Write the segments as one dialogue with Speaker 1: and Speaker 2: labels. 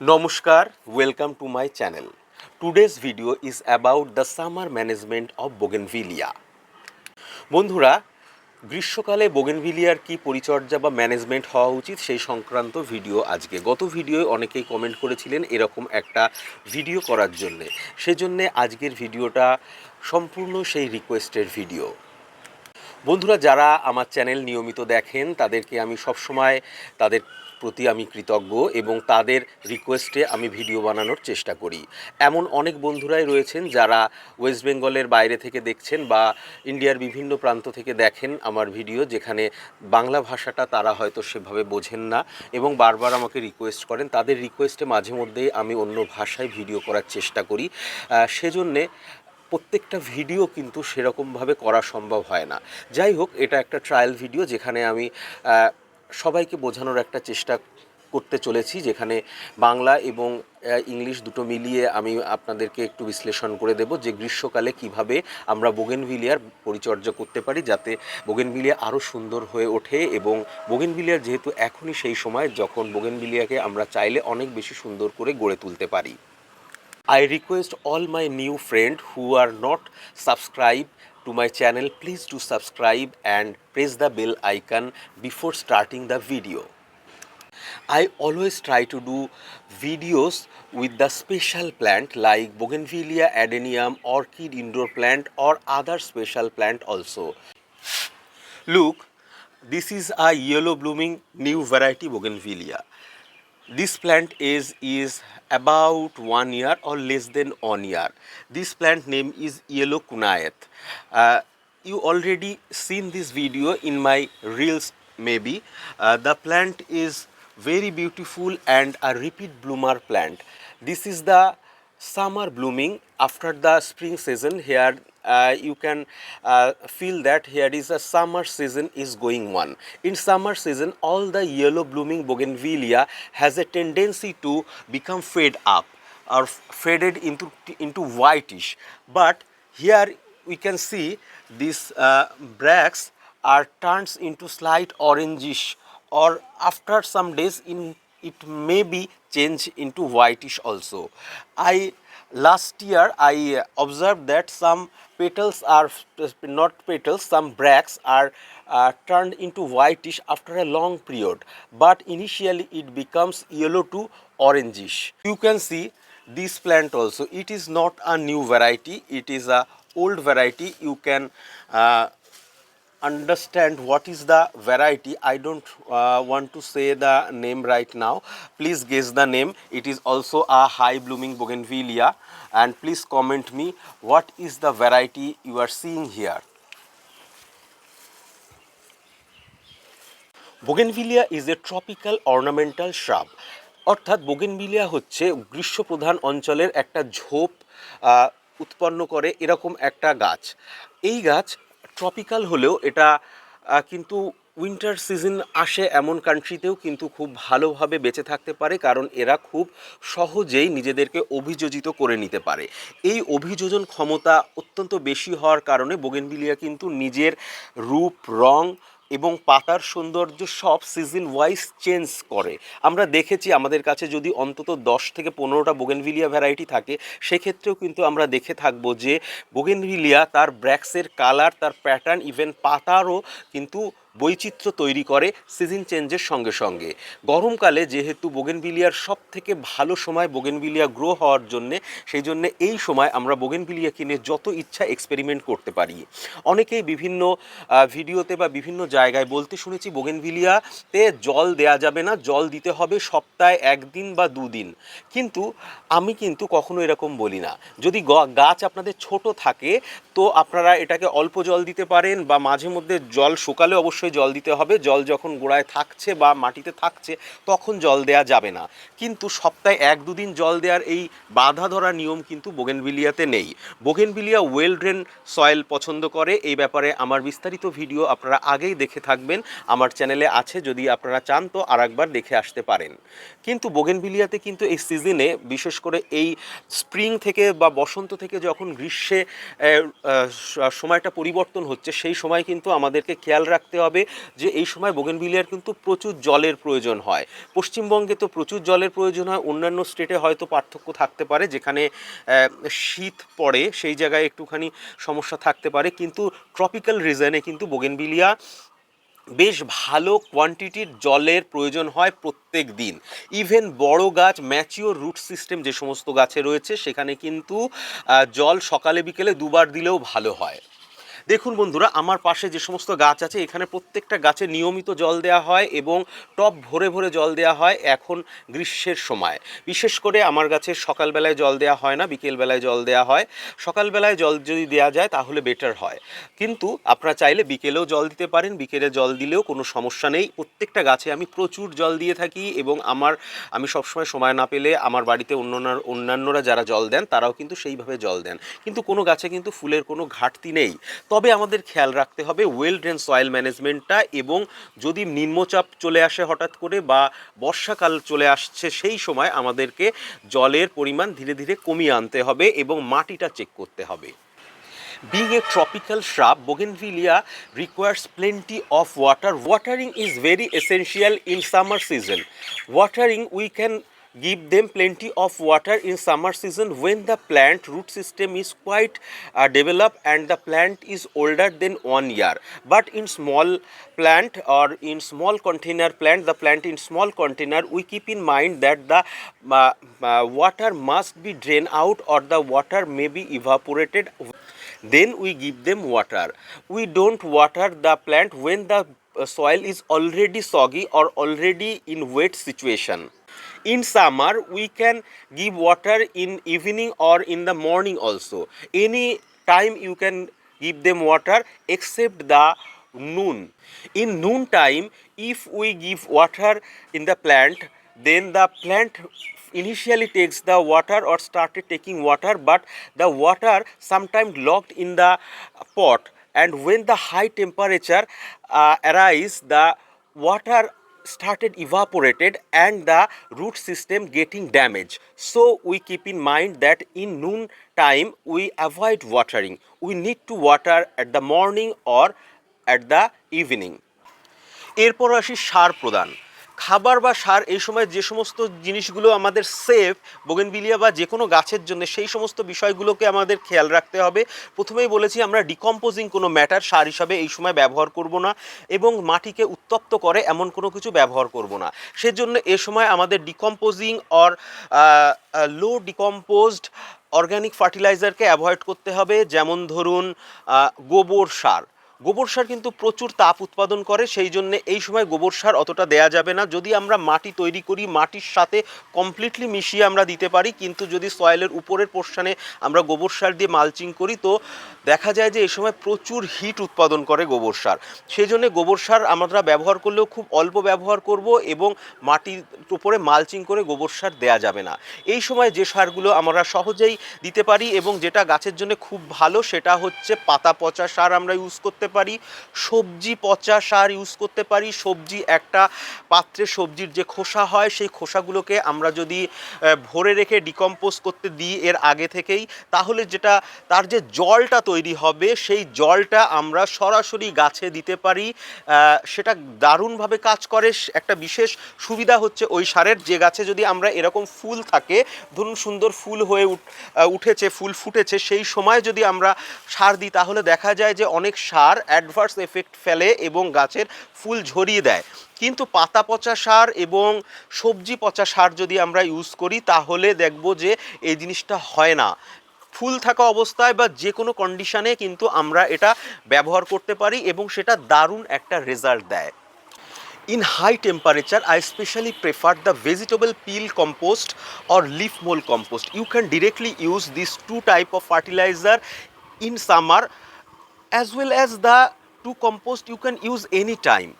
Speaker 1: নমস্কার welcome to my channel today's video is about the summer management of bougainvillea বন্ধুরা, গ্রীষ্মকালে বোগেনভিলিয়ার কি পরিচর্যা বা ম্যানেজমেন্ট হওয়া উচিত সেই সংক্রান্ত ভিডিও আজকে। গত ভিডিওয়ে অনেকেই কমেন্ট করেছিলেন এরকম একটা ভিডিও করার জন্যে। সেজন্যে আজকের ভিডিওটা সম্পূর্ণ সেই রিকোয়েস্টের ভিডিও বন্ধুরা, যারা আমার চ্যানেল নিয়মিত দেখেন, তাদেরকে আমি সবসময় তাদের প্রতি আমি কৃতজ্ঞ এবং তাদের রিকোয়েস্টে আমি ভিডিও বানানোর চেষ্টা করি। এমন অনেক বন্ধুরাই রয়েছেন যারা ওয়েস্ট বেঙ্গলের বাইরে থেকে দেখছেন বা ইন্ডিয়ার বিভিন্ন প্রান্ত থেকে দেখেন আমার ভিডিও যেখানে বাংলা ভাষাটা তারা হয়তো সেভাবে বোঝেন না এবং বারবার আমাকে রিকোয়েস্ট করেন। তাদের রিকোয়েস্টে মাঝে মধ্যেই আমি অন্য ভাষায় ভিডিও করার চেষ্টা করি। সেজন্যে প্রত্যেকটা ভিডিও কিন্তু সেরকমভাবে করা সম্ভব হয় না। যাই হোক, এটা একটা ট্রায়াল ভিডিও যেখানে আমি সবাইকে বোঝানোর একটা চেষ্টা করতে চলেছি, যেখানে বাংলা এবং ইংলিশ দুটো মিলিয়ে আমি আপনাদেরকে একটু বিশ্লেষণ করে দেব যে গ্রীষ্মকালে কীভাবে আমরা বোগেনভিলিয়ার পরিচর্যা করতে পারি যাতে বোগেনভিলিয়া আরও সুন্দর হয়ে ওঠে এবং বোগেনভিলিয়ার যেহেতু এখনই সেই সময়, যখন বোগেনভিলিয়াকে আমরা চাইলে অনেক বেশি সুন্দর করে গড়ে তুলতে পারি। I request all my new friends who are not subscribed to my channel please do subscribe and press the bell icon before starting the video. I always try to do videos with the special plant like Bougainvillea adenium, orchid indoor plant or other special plant also. Look, this is a yellow blooming new variety Bougainvillea this plant is is about one year or less than one year. This plant name is yellow kunayat. Uh, you already seen this video in my reels maybe. Uh, the plant is very beautiful and a repeat bloomer plant. This is the summer blooming after the spring season here uh, you can uh, feel that here is a summer season is going on. In summer season all the yellow blooming bougainvillea has a tendency to become fade up or faded into into whitish. But here we can see these uh, bracts are turns into slight orangish or after some days in it may be changed into whitish also. I last year i observed that some petals are not petals some bracts are uh, turned into whitish after a long period but initially it becomes yellow to orangish. You can see this plant also. It is not a new variety. It is a old variety. You can uh, understand what is the variety i don't uh, want to say the name right now please guess the name it is also a high blooming bougainvillea and please comment me what is the variety you are seeing here bougainvillea is a tropical ornamental shrub অর্থাৎ bougainvillea হচ্ছে গ্রীষ্মপ্রধান অঞ্চলের একটা ঝোপ উৎপন্ন করে এরকম একটা গাছ এই গাছ ট্রপিক্যাল হলেও এটা কিন্তু উইন্টার সিজন আসে এমন কান্ট্রিতেও কিন্তু খুব ভালোভাবে বেঁচে থাকতে পারে, কারণ এরা খুব সহজেই নিজেদেরকে অভিযোজিত করে নিতে পারে। এই অভিযোজন ক্ষমতা অত্যন্ত বেশি হওয়ার কারণে বোগেনবিলিয়া কিন্তু নিজের রূপ, রং এবং পাতার সৌন্দর্য সব সিজন ওয়াইজ চেঞ্জ করে। আমরা দেখেছি আমাদের কাছে যদি অন্তত দশ থেকে পনেরোটা বোগেনভিলিয়া ভ্যারাইটি থাকে, সেক্ষেত্রেও কিন্তু আমরা দেখে থাকব যে বোগেনভিলিয়া তার ব্র্যাক্সের কালার তার প্যাটার্ন ইভেন পাতারও কিন্তু বৈচিত্র্য তৈরি করে সিজন চেঞ্জের সঙ্গে সঙ্গে। গরমকালে যেহেতু বোগেনভিলিয়ার সব থেকে ভালো সময় বোগেনভিলিয়া গ্রো হওয়ার জন্যে, সেই জন্যে এই সময় আমরা বোগেনভিলিয়া কিনে যত ইচ্ছা এক্সপেরিমেন্ট করতে পারি। অনেকেই বিভিন্ন ভিডিওতে বা বিভিন্ন জায়গায় বলতে শুনেছি বোগেনভিলিয়াতে জল দেয়া যাবে না, জল দিতে হবে সপ্তাহে একদিন বা দুদিন। কিন্তু আমি কিন্তু কখনো এরকম বলি না। যদি গাছ আপনাদের ছোট থাকে, তো আপনারা এটাকে অল্প জল দিতে পারেন বা মাঝে মধ্যে জল শুকালে অবশ্যই জল দিতে হবে। জল যখন গোড়ায় থাকছে বা মাটিতে থাকছে, তখন জল দেয়া যাবে না। কিন্তু সপ্তাহে এক দুদিন জল দেওয়ার এই বাধা ধরা নিয়ম কিন্তু বোগেনভিলিয়াতে নেই। বোগেনভিলিয়া ওয়েল ড্রেন সয়েল পছন্দ করে। এই ব্যাপারে আমার বিস্তারিত ভিডিও আপনারা আগেই দেখে থাকবেন। আমার চ্যানেলে আছে, যদি আপনারা চান তো আরেকবার দেখে আসতে পারেন। কিন্তু বোগেনভিলিয়াতে কিন্তু এই সিজনে, বিশেষ করে এই স্প্রিং থেকে বা বসন্ত থেকে যখন গ্রীষ্মে সময়টা পরিবর্তন হচ্ছে, সেই সময় কিন্তু আমাদেরকে খেয়াল রাখতে হবে হবে যে এই সময় বোগেনভিলিয়ার কিন্তু প্রচুর জলের প্রয়োজন হয়। পশ্চিমবঙ্গে তো প্রচুর জলের প্রয়োজন হয়, অন্যান্য স্টেটে হয়তো পার্থক্য থাকতে পারে, যেখানে শীত পড়ে, সেই জায়গায় একটুখানি সমস্যা থাকতে পারে, কিন্তু ট্রপিক্যাল রিজনে কিন্তু বোগেনভিলিয়া বেশ ভালো কোয়ান্টিটির জলের প্রয়োজন হয় প্রত্যেক দিন। ইভেন বড় গাছ ম্যাচিওর রুট সিস্টেম যে সমস্ত গাছে রয়েছে, সেখানে কিন্তু জল সকালে বিকেলে দুবার দিলেও ভালো হয়। দেখুন বন্ধুরা, আমার পাশে যে সমস্ত গাছ আছে, এখানে প্রত্যেকটা গাছে নিয়মিত জল দেওয়া হয় এবং টব ভরে ভরে জল দেওয়া হয় এখন গ্রীষ্মের সময়। বিশেষ করে আমার গাছে সকালবেলায় জল দেওয়া হয় না, বিকেলবেলায় জল দেওয়া হয়। সকালবেলায় জল যদি দেওয়া যায়, তাহলে বেটার হয়। কিন্তু আপনারা চাইলে বিকেলেও জল দিতে পারেন, বিকেলে জল দিলেও কোনো সমস্যা নেই। প্রত্যেকটা গাছে আমি প্রচুর জল দিয়ে থাকি এবং আমার, আমি সবসময় সময় না পেলে আমার বাড়িতে অন্যান্য, অন্যান্যরা যারা জল দেন, তারাও কিন্তু সেইভাবে জল দেন। কিন্তু কোনো গাছে কিন্তু ফুলের কোনো ঘাটতি নেই। তবে আমাদের খেয়াল রাখতে হবে ওয়েল ড্রেন সয়েল ম্যানেজমেন্টটা এবং যদি নিম্নচাপ চলে আসে হঠাৎ করে বা বর্ষাকাল চলে আসছে সেই সময় আমাদেরকে জলের পরিমাণ ধীরে ধীরে কমিয়ে আনতে হবে এবং মাটিটা চেক করতে হবে। Being a tropical shrub bougainvillea requires plenty of water watering is very essential in summer season watering we can give them plenty of water in summer season when the plant root system is quite uh, developed and the plant is older than one year. But in small plant or in small container plant, the plant in small container, we keep in mind that the uh, uh, water must be drained out or the water may be evaporated. Then we give them water. We don't water the plant when the uh, soil is already soggy or already in wet situation in summer we can give water in evening or in the morning also. Any time you can give them water except the noon. In noon time if we give water in the plant then the plant initially takes the water or started taking water but the water sometimes locked in the pot and when the high temperature uh, arise the water started evaporated and the root system getting damaged so we keep in mind that in noon time we avoid watering we need to water at the morning or at the evening এরপর আসি সার প্রদান খাবার বা সার এই সময় যে সমস্ত জিনিসগুলো আমাদের সেফ বোগেনভিলিয়া বা যে কোনো গাছের জন্য সেই সমস্ত বিষয়গুলোকে আমাদের খেয়াল রাখতে হবে। প্রথমেই বলেছি আমরা ডিকম্পোজিং কোনো ম্যাটার সার হিসাবে এই সময় ব্যবহার করব না এবং মাটিকে উত্তপ্ত করে এমন কোনো কিছু ব্যবহার করব না। সেজন্য এ সময় আমাদের decomposing or low decomposed organic ফার্টিলাইজারকে avoid করতে হবে। যেমন ধরুন গোবর সার। গোবর সার কিন্তু প্রচুর তাপ উৎপাদন করে, সেই জন্য এই সময় গোবর সার অতটা দেয়া যাবে না। যদি আমরা মাটি তৈরি করি, মাটির সাথে কমপ্লিটলি মিশিয়ে আমরা দিতে পারি, কিন্তু যদি সয়েলের উপরের পোর্শনে আমরা গোবর সার দিয়ে মালচিং করি, তো দেখা যায় যে এই সময় প্রচুর হিট উৎপাদন করে গোবর সার। সেই জন্য গোবর সার আমরা ব্যবহার করলেও খুব অল্প ব্যবহার করব এবং মাটির উপরে মালচিং করে গোবর সার দেয়া যাবে না। এই সময় যে সারগুলো আমরা সহজেই দিতে পারি এবং যেটা গাছের জন্য খুব ভালো, সেটা হচ্ছে পাতা পচা সার আমরা ইউজ করতে পারি, সবজি, পচা সার ইউজ করতে পারি, সবজি একটা পাত্রে সবজির যে খোসা হয়, সেই খোসাগুলোকে আমরা যদি ভরে রেখে ডিকম্পোজ করতে দিই এর আগে থেকেই, তাহলে যেটা, তার যে জলটা তৈরি হবে, সেই জলটা আমরা সরাসরি গাছে দিতে পারি সেটা দারুণভাবে কাজ করে। একটা বিশেষ সুবিধা হচ্ছে ওই সারের, যে গাছে যদি আমরা এরকম ফুল থাকে, ধরুন সুন্দর ফুল হয়ে উঠ- উঠেছে, ফুল ফুটেছে, সেই সময় যদি আমরা সার দিই, তাহলে দেখা যায় যে অনেক সার অ্যাডভার্স এফেক্ট ফেলে এবং গাছের ফুল ঝরিয়ে দেয়। কিন্তু পাতা পচা সার এবং সবজি পচা সার যদি আমরা ইউজ করি, তাহলে দেখব যে এই জিনিসটা হয় না। ফুল থাকা অবস্থায় বা যে কোনো কন্ডিশানে কিন্তু আমরা এটা ব্যবহার করতে পারি এবং সেটা দারুণ একটা রেজাল্ট দেয়। In high temperature I specially prefer the vegetable peel compost or leaf mould compost you can directly use this two type of fertiliser in summer as well as the two compost you can use any time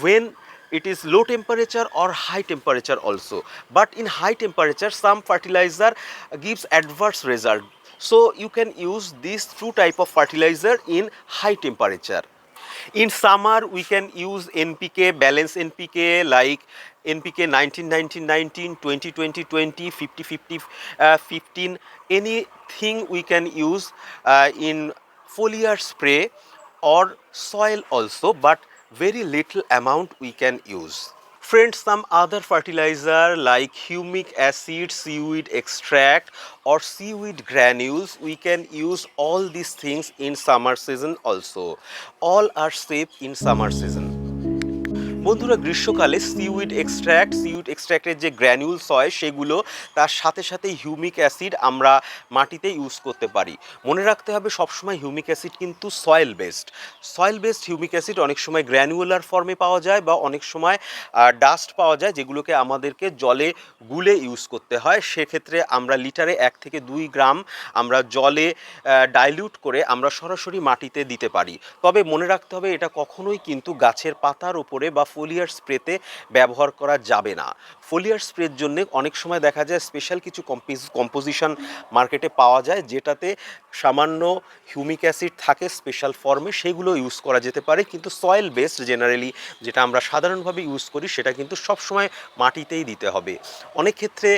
Speaker 1: when it is low temperature or high temperature also. But in high temperature some fertilizer gives adverse result. So you can use these two type of fertilizer in high temperature. In summer we can use npk balance npk like npk 19 19 19 20 20 20 50 50 uh, 15 anything we can use uh, in foliar spray or soil also but very little amount we can use. Friends, some other fertilizer like humic acid, seaweed extract or seaweed granules, we can use all these things in summer season also. All are safe in summer season. বন্ধুরা গ্রীষ্মকালে seaweed extract seaweed এক্সট্র্যাক্টের যে granules হয় সেগুলো তার সাথে সাথে humic acid আমরা মাটিতে ইউজ করতে পারি। মনে রাখতে হবে সবসময় হিউমিক অ্যাসিড কিন্তু soil based soil based humic acid অনেক সময় গ্র্যানুলার ফর্মে পাওয়া যায় বা অনেক সময় ডাস্ট পাওয়া যায় যেগুলোকে আমাদেরকে জলে গুলে ইউজ করতে হয়। সেক্ষেত্রে আমরা লিটারে এক থেকে দুই গ্রাম আমরা জলে ডাইলিউট করে আমরা সরাসরি মাটিতে দিতে পারি। তবে মনে রাখতে হবে এটা কখনোই কিন্তু গাছের পাতার উপরে বা ফোলিয়ার স্প্রেতে ব্যবহার করা যাবে না। ফোলিয়ার স্প্রের জন্য অনেক সময় দেখা যায় স্পেশাল কিছু কম্পোজিশন মার্কেটে পাওয়া যায়, যেটাতে সামান্য হিউমিক অ্যাসিড থাকে স্পেশাল ফর্মে সেগুলো ইউজ করা যেতে পারে। কিন্তু সয়েল বেসড জেনারেলি যেটা আমরা সাধারণভাবে ইউজ করি, সেটা কিন্তু সবসময় মাটিতেই দিতে হবে। অনেক ক্ষেত্রে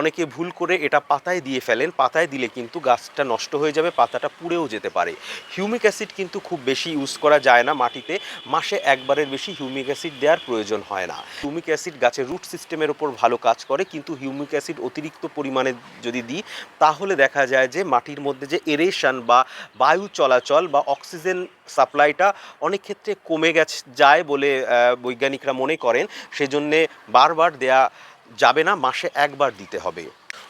Speaker 1: অনেকে ভুল করে এটা পাতায় দিয়ে ফেলেন, পাতায় দিলে কিন্তু গাছটা নষ্ট হয়ে যাবে, পাতাটা পুড়েও যেতে পারে। হিউমিক অ্যাসিড কিন্তু খুব বেশি ইউজ করা যায় না মাটিতে। মাসে একবারের বেশি হিউমিক অ্যাসিড দেওয়ার প্রয়োজন হয় না। হিউমিক অ্যাসিড গাছের রুট সিস্টেমের ওপর ভালো কাজ করে, কিন্তু হিউমিক অ্যাসিড অতিরিক্ত পরিমাণে যদি দিই, তাহলে দেখা যায় যে মাটির মধ্যে যে এরেশন বা বায়ু চলাচল বা অক্সিজেন সাপ্লাইটা অনেক ক্ষেত্রে কমে গেছে, যায় বলে বৈজ্ঞানিকরা মনে করেন। সেজন্যে বারবার দেয়া যাবে না, মাসে একবার দিতে হবে।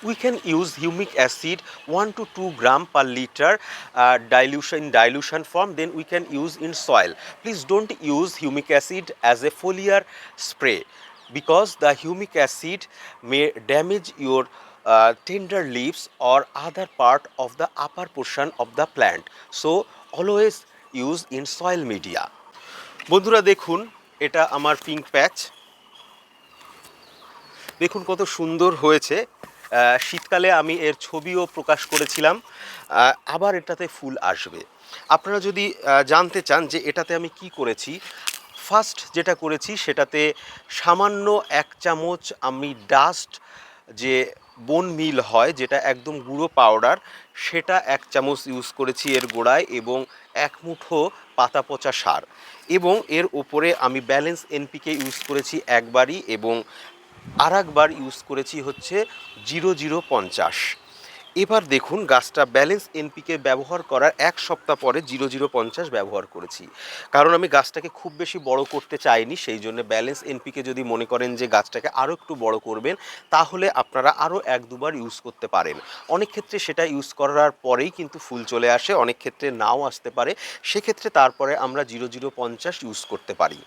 Speaker 1: We can use humic acid 1 to 2 gram per liter uh, dilution dilution form then we can use in soil please don't use humic acid as a foliar spray because the humic acid may damage your uh, tender leaves or other part of the upper portion of the plant so always use in soil media বন্ধুরা দেখুন এটা আমার pink প্যাচ দেখুন কত সুন্দর হয়েছে শীতকালে আমি এর ছবিও প্রকাশ করেছিলাম। আবার এটাতে ফুল আসবে। আপনারা যদি জানতে চান যে এটাতে আমি কি করেছি ফার্স্ট যেটা করেছি সেটাতে সামান্য এক চামচ আমি ডাস্ট যে বন মিল হয়, যেটা একদম গুঁড়ো পাউডার সেটা এক চামচ ইউজ করেছি এর গোড়ায় এবং এক মুঠো পাতা পচা সার। এবং এর ওপরে আমি ব্যালেন্স এনপিকে ইউজ করেছি একবারই এবং আর একবার ইউজ করেছি হচ্ছে জিরো জিরো পঞ্চাশ। এবার দেখুন গাছটা ব্যালেন্স এনপিকে ব্যবহার করার এক সপ্তাহ পরে জিরো জিরো পঞ্চাশ ব্যবহার করেছি। কারণ আমি গাছটাকে খুব বেশি বড় করতে চাইনি, সেই জন্য ব্যালেন্স এনপিকে যদি মনে করেন যে গাছটাকে আরও একটু বড় করবেন, তাহলে আপনারা আরও এক দুবার ইউজ করতে পারেন। অনেক ক্ষেত্রে সেটা ইউজ করার পরেই কিন্তু ফুল চলে আসে, অনেক ক্ষেত্রে নাও আসতে পারে। সেক্ষেত্রে তারপরে আমরা জিরো জিরো পঞ্চাশ ইউজ করতে পারি।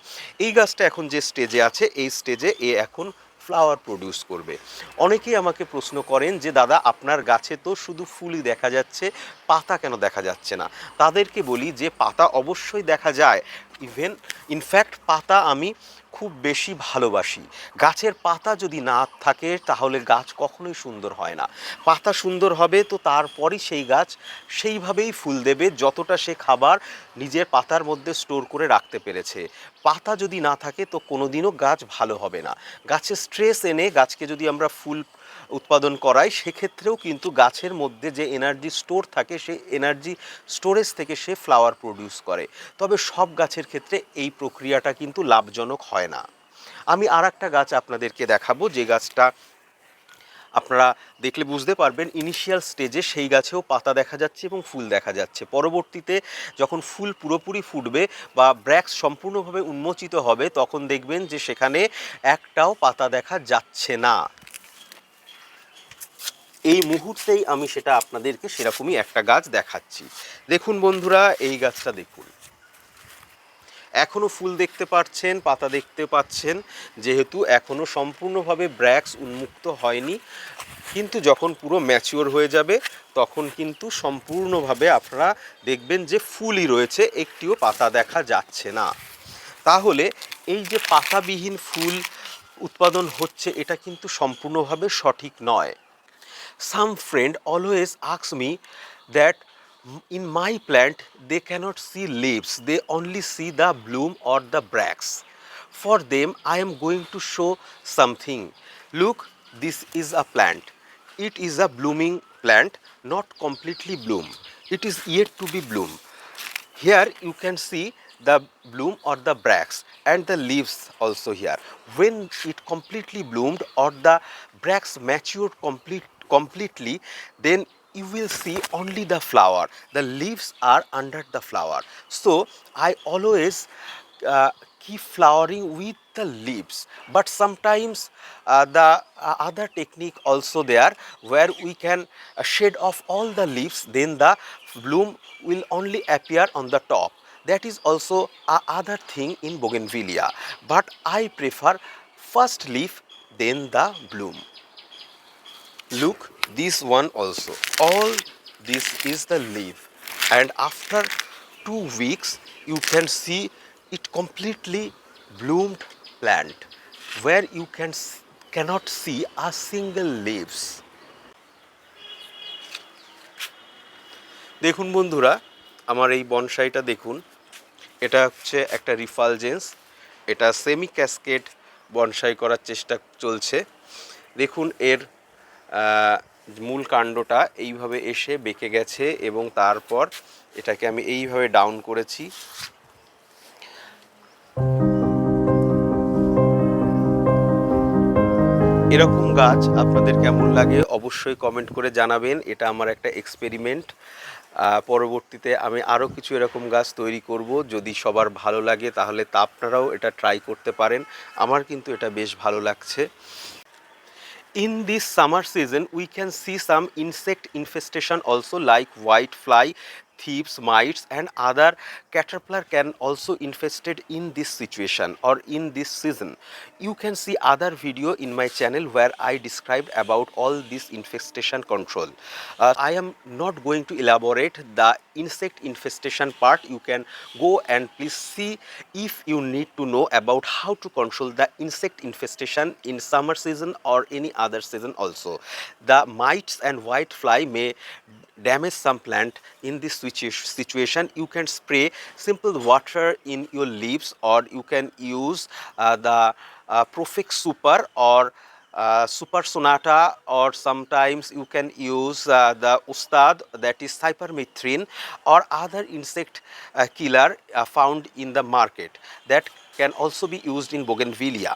Speaker 1: এই গাছটা এখন যে স্টেজে আছে, এই স্টেজে এ এখন ফ্লাওয়ার প্রডিউস করবে। অনেকেই আমাকে প্রশ্ন করেন যে, দাদা, আপনার গাছে তো শুধু ফুলই দেখা যাচ্ছে, পাতা কেন দেখা যাচ্ছে না? তাদেরকে বলি যে, পাতা অবশ্যই দেখা যায়। ইভেন ইনফ্যাক্ট পাতা আমি খুব বেশি ভালোবাসি। গাছের পাতা যদি না থাকে, তাহলে গাছ কখনোই সুন্দর হয় না। পাতা সুন্দর হবে তো তারপরই সেই গাছ সেইভাবেই ফুল দেবে, যতটা সে খাবার নিজের পাতার মধ্যে স্টোর করে রাখতে পেরেছে। পাতা যদি না থাকে, তো কোনোদিনও গাছ ভালো হবে না। গাছে স্ট্রেস এনে গাছকে যদি আমরা ফুল উৎপাদন করায়, সেক্ষেত্রেও কিন্তু গাছের মধ্যে যে এনার্জি স্টোর থাকে সেই এনার্জি স্টোরেজ থেকে সে ফ্লাওয়ার প্রডিউস করে। তবে সব গাছের ক্ষেত্রে এই প্রক্রিয়াটা কিন্তু লাভজনক হয় না। আমি আর একটা গাছ আপনাদেরকে দেখাবো, যে গাছটা আপনারা দেখলে বুঝতে পারবেন ইনিশিয়াল স্টেজে সেই গাছেও পাতা দেখা যাচ্ছে এবং ফুল দেখা যাচ্ছে। পরবর্তীতে যখন ফুল পুরোপুরি ফুটবে বা ব্র্যাক্স সম্পূর্ণভাবে উন্মোচিত হবে, তখন দেখবেন যে সেখানে একটাও পাতা দেখা যাচ্ছে না। এই মুহূর্তেই আমি সেটা আপনাদেরকে সেরকমই একটা গাছ দেখাচ্ছি। দেখুন বন্ধুরা, এই গাছটা দেখুন। এখনও ফুল দেখতে পাচ্ছেন, পাতা দেখতে পাচ্ছেন, যেহেতু এখনও সম্পূর্ণভাবে ব্র্যাক্স উন্মুক্ত হয়নি, কিন্তু যখন পুরো ম্যাচিওর হয়ে যাবে, তখন কিন্তু সম্পূর্ণভাবে আপনারা দেখবেন যে ফুলই রয়েছে, একটিও পাতা দেখা যাচ্ছে না। তাহলে এই যে পাতাবিহীন ফুল উৎপাদন হচ্ছে, এটা কিন্তু সম্পূর্ণভাবে সঠিক নয়। Some friend always asks me that in my plant they cannot see leaves. They only see the bloom or the bracts. For them i am going to show something. Look this is a plant. It is a blooming plant not completely bloom. It is yet to be bloom. Here you can see the bloom or the bracts and the leaves also here. When it completely bloomed or the bracts matured complete, completely then you will see only the flower. The leaves are under the flower. So i always uh, keep flowering with the leaves. But sometimes uh, the uh, other technique also there where we can uh, shed off all the leaves then the bloom will only appear on the top. That is also a other thing in bougainvillea. But i prefer first leaf then the bloom look this one also all this is the leaf and after two weeks you can see it completely bloomed plant where you can cannot see a single leaves দেখুন বন্ধুরা আমার এই বনসাইটা দেখুন এটা হচ্ছে একটা রিফালজেন্স এটা semi cascade bonsai করার চেষ্টা চলছে দেখুন এর মূল কাণ্ডটা এইভাবে এসে বেঁকে গেছে এবং তারপর এটাকে আমি এইভাবে ডাউন করেছি। এরকম গাছ আপনাদের কেমন লাগে অবশ্যই কমেন্ট করে জানাবেন। এটা আমার একটা এক্সপেরিমেন্ট পরবর্তীতে আমি আরও কিছু এরকম গাছ তৈরি করব। যদি সবার ভালো লাগে তাহলে তা আপনারাও এটা ট্রাই করতে পারেন। আমার কিন্তু এটা বেশ ভালো লাগছে। In this summer season we can see some insect infestation also like white fly thieves mites and other caterpillar can also infested in this situation or in this season. You can see other video in my channel where i described about all this infestation control. Uh, i am not going to elaborate the insect infestation part. You can go and please see if you need to know about how to control the insect infestation in summer season or any other season also. The mites and white fly may damage some plant in this situation. You can spray simple water in your leaves or you can use uh, the uh, profix super or uh, super sonata or sometimes you can use uh, the ustad that is cypermethrin or other insect uh, killer uh, found in the market that can also be used in bougainvillea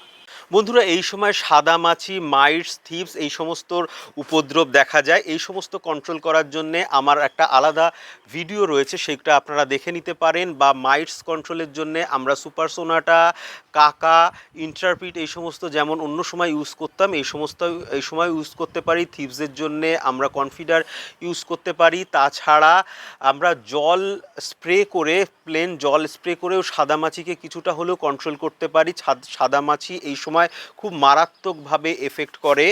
Speaker 1: বন্ধুরা, এই সময় সাদা মাছি mites থিপস এই সমস্ত উপদ্রব দেখা যায়। এই সমস্ত কন্ট্রোল করার জন্যে আমার একটা আলাদা ভিডিও রয়েছে, সেইটা আপনারা দেখে নিতে পারেন বা মাইটস কন্ট্রোলের জন্যে আমরা সুপারসোনাটা কাকা ইন্টারপিট এই সমস্ত যেমন অন্য সময় ইউজ করতাম, এই সমস্ত, এই সময় ইউজ করতে পারি। থিপসের জন্যে আমরা কনফিডার ইউজ করতে পারি। তাছাড়া আমরা জল স্প্রে করে প্লেন জল স্প্রে করেও সাদা মাছিকে কিছুটা হলেও কন্ট্রোল করতে পারি। সাদা মাছি এই সময় খুব মারাত্মকভাবে এফেক্ট করে।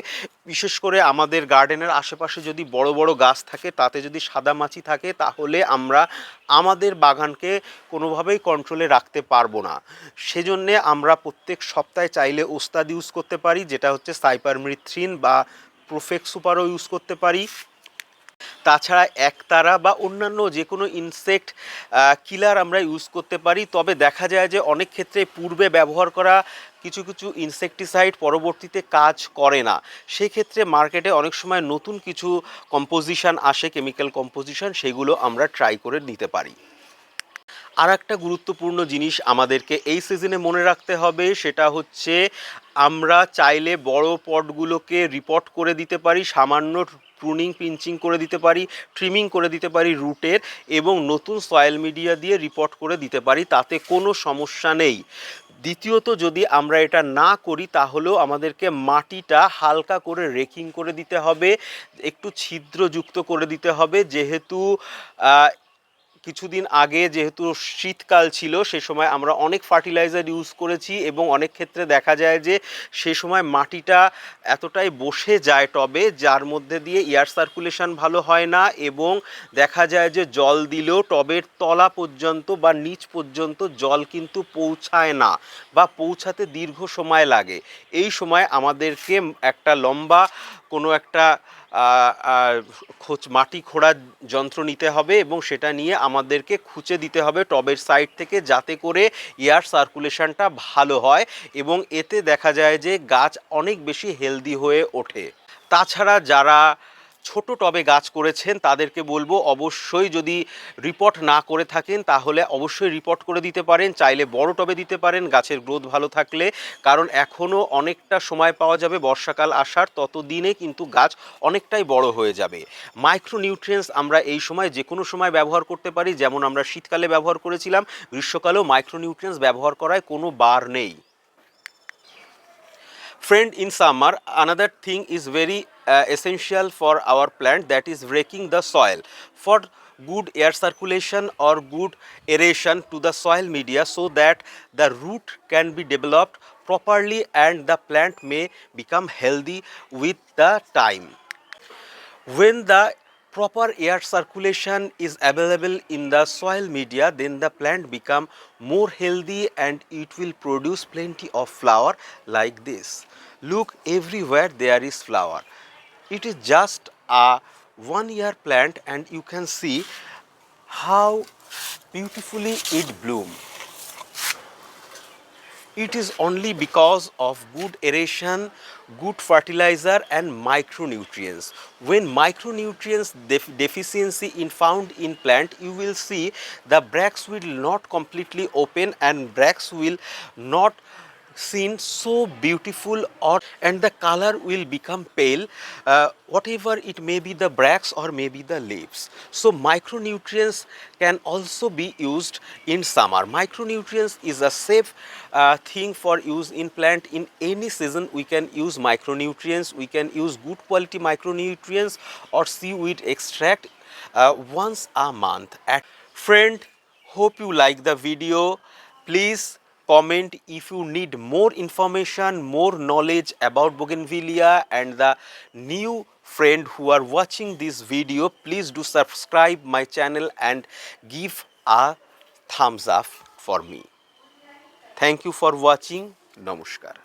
Speaker 1: বিশেষ করে আমাদের গার্ডেনের আশেপাশে যদি বড় বড় গাছ থাকে, তাতে যদি সাদা মাছি থাকে, তাহলে আমরা আমাদের বাগানকে কোনোভাবেই কন্ট্রোলে রাখতে পারব না। সেজন্যে আমরা প্রত্যেক সপ্তাহে চাইলে ওস্তাদ ইউজ করতে পারি, যেটা হচ্ছে সাইপারমিথ্রিন বা প্রোফেক্স সুপারও ইউজ করতে পারি। তাছাড়া একতারা বা অন্যান্য যে কোনো ইনসেক্ট কিলার আমরা ইউজ করতে পারি। তবে দেখা যায় যে অনেক ক্ষেত্রে পূর্বে ব্যবহার করা কিছু কিছু ইনসেকটিসাইড পরবর্তীতে কাজ করে না। সেক্ষেত্রে মার্কেটে অনেক সময় নতুন কিছু কম্পোজিশান আসে কেমিক্যাল কম্পোজিশান সেগুলো আমরা ট্রাই করে নিতে পারি। আর একটা গুরুত্বপূর্ণ জিনিস আমাদেরকে এই সিজনে মনে রাখতে হবে, সেটা হচ্ছে আমরা চাইলে বড় পটগুলোকে রিপোর্ট করে দিতে পারি, সামান্য প্রুনিং পিঞ্চিং করে দিতে পারি ট্রিমিং করে দিতে পারি রুটের এবং নতুন সয়েল মিডিয়া দিয়ে রিপোর্ট করে দিতে পারি, তাতে কোনো সমস্যা নেই। দ্বিতীয়ত, যদি আমরা এটা না করি, তাহলেও আমাদেরকে মাটিটা হালকা করে রেকিং করে দিতে হবে, একটু ছিদ্রযুক্ত করে দিতে হবে, যেহেতু কিছুদিন আগে যেহেতু শীতকাল ছিল, সে সময় আমরা অনেক ফার্টিলাইজার ইউজ করেছি এবং অনেক ক্ষেত্রে দেখা যায় যে সে সময় মাটিটা এতটাই বসে যায় টবে, যার মধ্যে দিয়ে এয়ার সার্কুলেশন ভালো হয় না এবং দেখা যায় যে জল দিলেও টবের তলা পর্যন্ত বা নিচ পর্যন্ত জল কিন্তু পৌঁছায় না বা পৌঁছাতে দীর্ঘ সময় লাগে। এই সময় আমাদেরকে একটা লম্বা কোনো একটা খোঁচ, মাটি খোঁড়ার যন্ত্র নিতে হবে এবং সেটা নিয়ে আমাদেরকে খুঁচে দিতে হবে টবের সাইড থেকে যাতে করে এয়ার সার্কুলেশনটা ভালো হয় এবং এতে দেখা যায় যে গাছ অনেক বেশি হেলদি হয়ে ওঠে। তাছাড়া যারা ছোট টবে গাছ করেছেন, তাদেরকে বলব অবশ্যই যদি রিপোর্ট না করে থাকেন, তাহলে অবশ্যই রিপোর্ট করে দিতে পারেন, চাইলে বড় টবে দিতে পারেন, গাছের গ্রোথ ভালো থাকলে, কারণ এখনও অনেকটা সময় পাওয়া যাবে বর্ষাকাল আসার, ততদিনে কিন্তু গাছ অনেকটাই বড় হয়ে যাবে। মাইক্রোনিউট্রিয়েন্টস আমরা এই সময় যে কোনো সময় ব্যবহার করতে পারি, যেমন আমরা শীতকালে ব্যবহার করেছিলাম, গ্রীষ্মকালেও মাইক্রোনিউট্রিয়েন্টস ব্যবহার করায় কোনো বার নেই। Friend in summer another thing is very uh, essential for our plant that is breaking the soil. For good air circulation or good aeration to the soil media so that the root can be developed properly and the plant may become healthy with the time. When the proper air circulation is available in the soil media then the plant become more healthy and it will produce plenty of flower like this. Look everywhere there is flower. It is just a one year plant and you can see how beautifully it bloom. It is only because of good aeration good fertilizer and micronutrients. When micronutrients def- deficiency in found in plant you will see the bracts will not completely open and bracts will not seen so beautiful or and the color will become pale uh, whatever it may be the bracts or maybe the leaves. So micronutrients can also be used in summer. Micronutrients is a safe uh, thing for use in plant in any season. We can use micronutrients we can use good quality micronutrients or seaweed extract uh, once a month. At friend hope you like the video. Please comment. If you need more information more knowledge about bougainvillea and the new friend who are watching this video please do subscribe my channel and give a thumbs up for me. Thank you for watching. Namaskar